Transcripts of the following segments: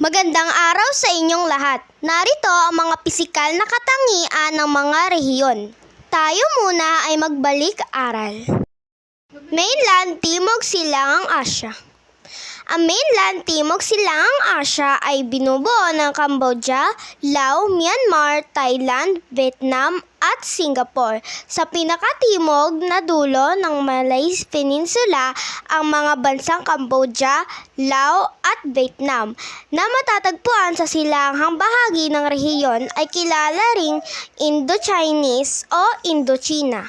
Magandang araw sa inyong lahat. Narito ang mga pisikal na katangian ng mga rehiyon. Tayo muna ay magbalik aral. Mainland Timog Silangang Asya. Ang mainland Timog Silangang Asya ay binubuo ng Cambodia, Laos, Myanmar, Thailand, Vietnam at Singapore. Sa pinakatimog na dulo ng Malay Peninsula, ang mga bansang Cambodia, Laos at Vietnam na matatagpuan sa silanghang bahagi ng rehiyon ay kilala ring Indo-Chinese o Indochina.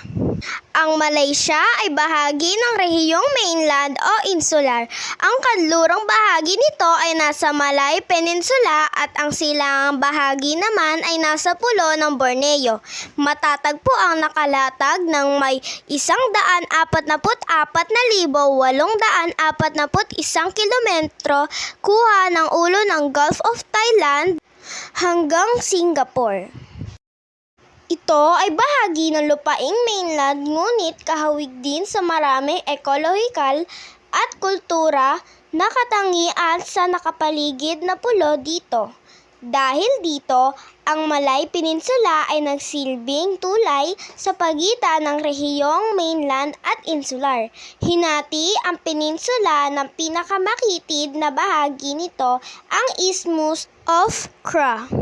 Ang Malaysia ay bahagi ng rehiyong mainland o insular. Ang kanlurang bahagi nito ay nasa Malay Peninsula at ang silangang bahagi naman ay nasa pulo ng Borneo. Matatagpo ang nakalatag ng may isang daan apat na put apat na libo walong daan apat na put isang kilometro kuha ng ulo ng Gulf of Thailand hanggang Singapore. Ito ay bahagi ng lupaing mainland ngunit kahawig din sa maraming ekologikal at kultura na katangian sa nakapaligid na pulo dito. Dahil dito, ang Malay Peninsula ay nagsilbing tulay sa pagitan ng rehiyong mainland at insular. Hinati ang peninsula ng pinakamakitid na bahagi nito, ang Isthmus of Kra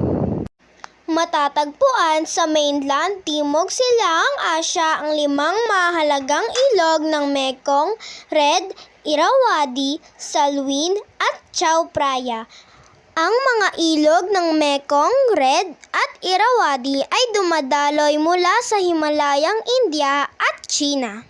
matatagpuan sa mainland Timog Silang Asya ang limang mahalagang ilog ng Mekong, Red, Irrawaddy, Salween at Chao Phraya. Ang mga ilog ng Mekong, Red at Irrawaddy ay dumadaloy mula sa Himalayang India at China.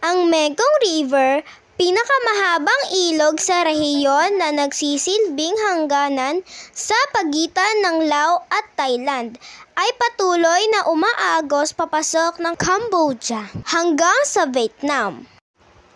Ang Mekong River, pinakamahabang ilog sa rehiyon na nagsisilbing hangganan sa pagitan ng Laos at Thailand, ay patuloy na umaagos papasok ng Cambodia hanggang sa Vietnam.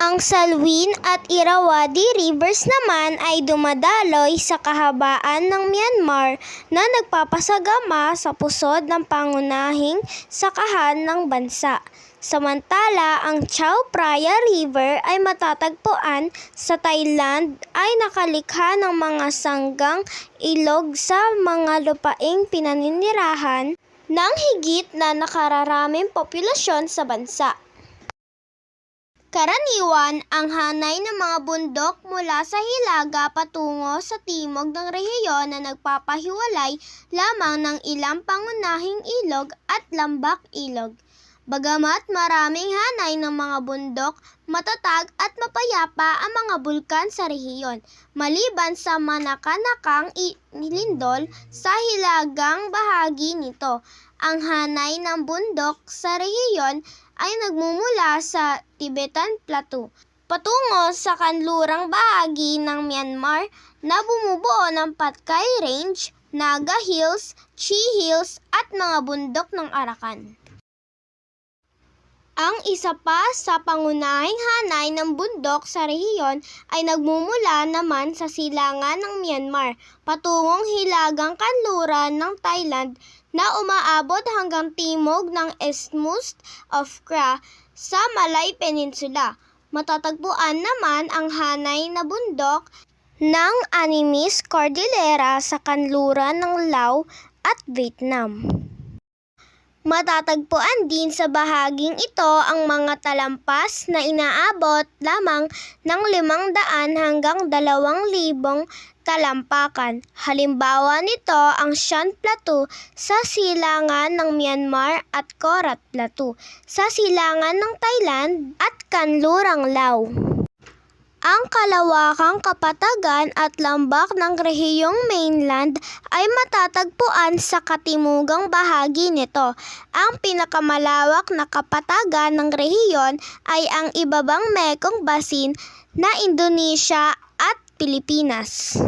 Ang Salween at Irrawaddy Rivers naman ay dumadaloy sa kahabaan ng Myanmar na nagpapasagama sa pusod ng pangunahing sakahan ng bansa. Samantala, ang Chao Phraya River ay matatagpuan sa Thailand ay nakalikha ng mga sanggang ilog sa mga lupaing pinaninirahan ng higit na nakararaming populasyon sa bansa. Karaniwan, ang hanay ng mga bundok mula sa hilaga patungo sa timog ng rehiyon na nagpapahiwalay lamang ng ilang pangunahing ilog at lambak ilog. Bagamat maraming hanay ng mga bundok, matatag at mapayapa ang mga bulkan sa rehiyon, maliban sa manakanakang ilindol sa hilagang bahagi nito. Ang hanay ng bundok sa rehiyon ay nagmumula sa Tibetan Plateau patungo sa kanlurang bahagi ng Myanmar na bumubuo ng Patkai Range, Naga Hills, Chi Hills at mga bundok ng Arakan. Ang isa pa sa pangunahing hanay ng bundok sa rehiyon ay nagmumula naman sa silangan ng Myanmar patungong hilagang kanluran ng Thailand na umaabot hanggang timog ng Isthmus of Kra sa Malay Peninsula. Matatagpuan naman ang hanay na bundok ng Animis Cordillera sa kanluran ng Laos at Vietnam. Matatagpuan din sa bahaging ito ang mga talampas na inaabot lamang ng 500 hanggang 2,000 talampakan. Halimbawa nito ang Shan Plateau sa silangan ng Myanmar at Korat Plateau sa silangan ng Thailand at Kanlurang Laos. Ang kalawakang kapatagan at lambak ng rehiyong mainland ay matatagpuan sa katimugang bahagi nito. Ang pinakamalawak na kapatagan ng rehiyon ay ang ibabang Mekong Basin na Indonesia at Pilipinas.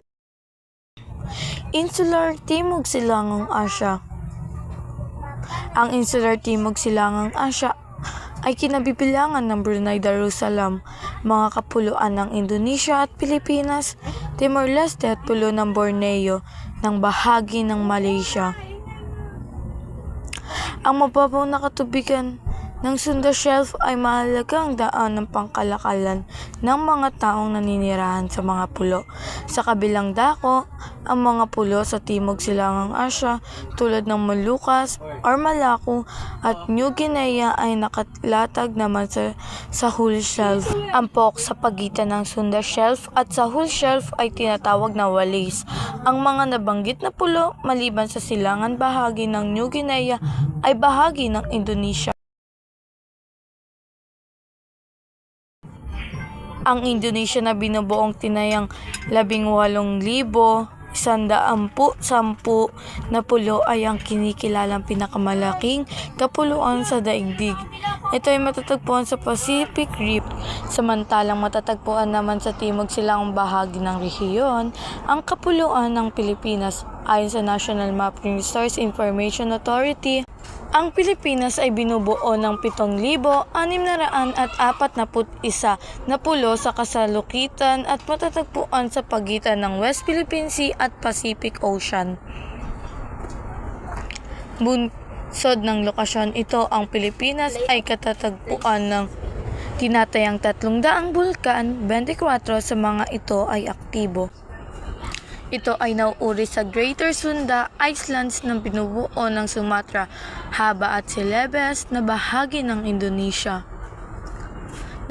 Insular Timog Silangang Asya Ang Insular Timog Silangang Asya ay kinabibilangan ng Brunei Darussalam, mga kapuluan ng Indonesia at Pilipinas, Timor-Leste at pulo ng Borneo ng bahagi ng Malaysia. Ang mababaw na katubigan ng Sunda Shelf ay mahalagang daan ng pangkalakalan ng mga taong naninirahan sa mga pulo. Sa kabilang dako, ang mga pulo sa Timog Silangang Asya tulad ng Molucas or Malacca at New Guinea ay nakalatag naman sa Sahul Shelf. Ang pok sa pagitan ng Sunda Shelf at Sahul Shelf ay tinatawag na walis. Ang mga nabanggit na pulo maliban sa silangan bahagi ng New Guinea ay bahagi ng Indonesia. Ang Indonesia na binubuong tinayang labing walong libo, isandaan sampu na pulo ay ang kinikilalang pinakamalaking kapuluan sa daigdig. Ito ay matatagpuan sa Pacific Rim. Samantalang matatagpuan naman sa timog silang bahagi ng rehiyon, ang kapuluan ng Pilipinas. Ayon sa National Mapping Resource Information Authority, ang Pilipinas ay binubuo ng 7,641 na pulo sa kasalukitan at matatagpuan sa pagitan ng West Philippine Sea at Pacific Ocean. Bunsod ng lokasyon ito, ang Pilipinas ay katatagpuan ng tinatayang 300 bulkan, 24 sa mga ito ay aktibo. Ito ay nauuri sa Greater Sunda Islands ng binubuo ng Sumatra, Haba at Celebes na bahagi ng Indonesia.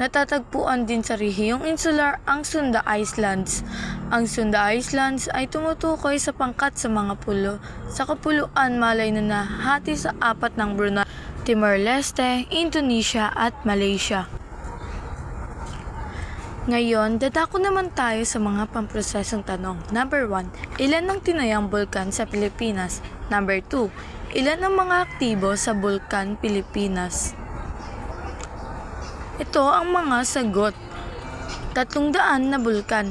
Natatagpuan din sa rehiyong insular ang Sunda Islands. Ang Sunda Islands ay tumutukoy sa pangkat sa mga pulo. Sa kapuluan malay na nahati sa apat ng Brunei, Timor-Leste, Indonesia at Malaysia. Ngayon, dadako naman tayo sa mga pamprosesong tanong. Number 1. Ilan ang tinayang bulkan sa Pilipinas? Number 2. Ilan ang mga aktibo sa Bulkan Pilipinas? Ito ang mga sagot. 300 na bulkan.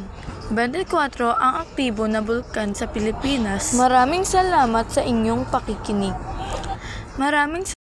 24 ang aktibo na bulkan sa Pilipinas. Maraming salamat sa inyong pakikinig. Maraming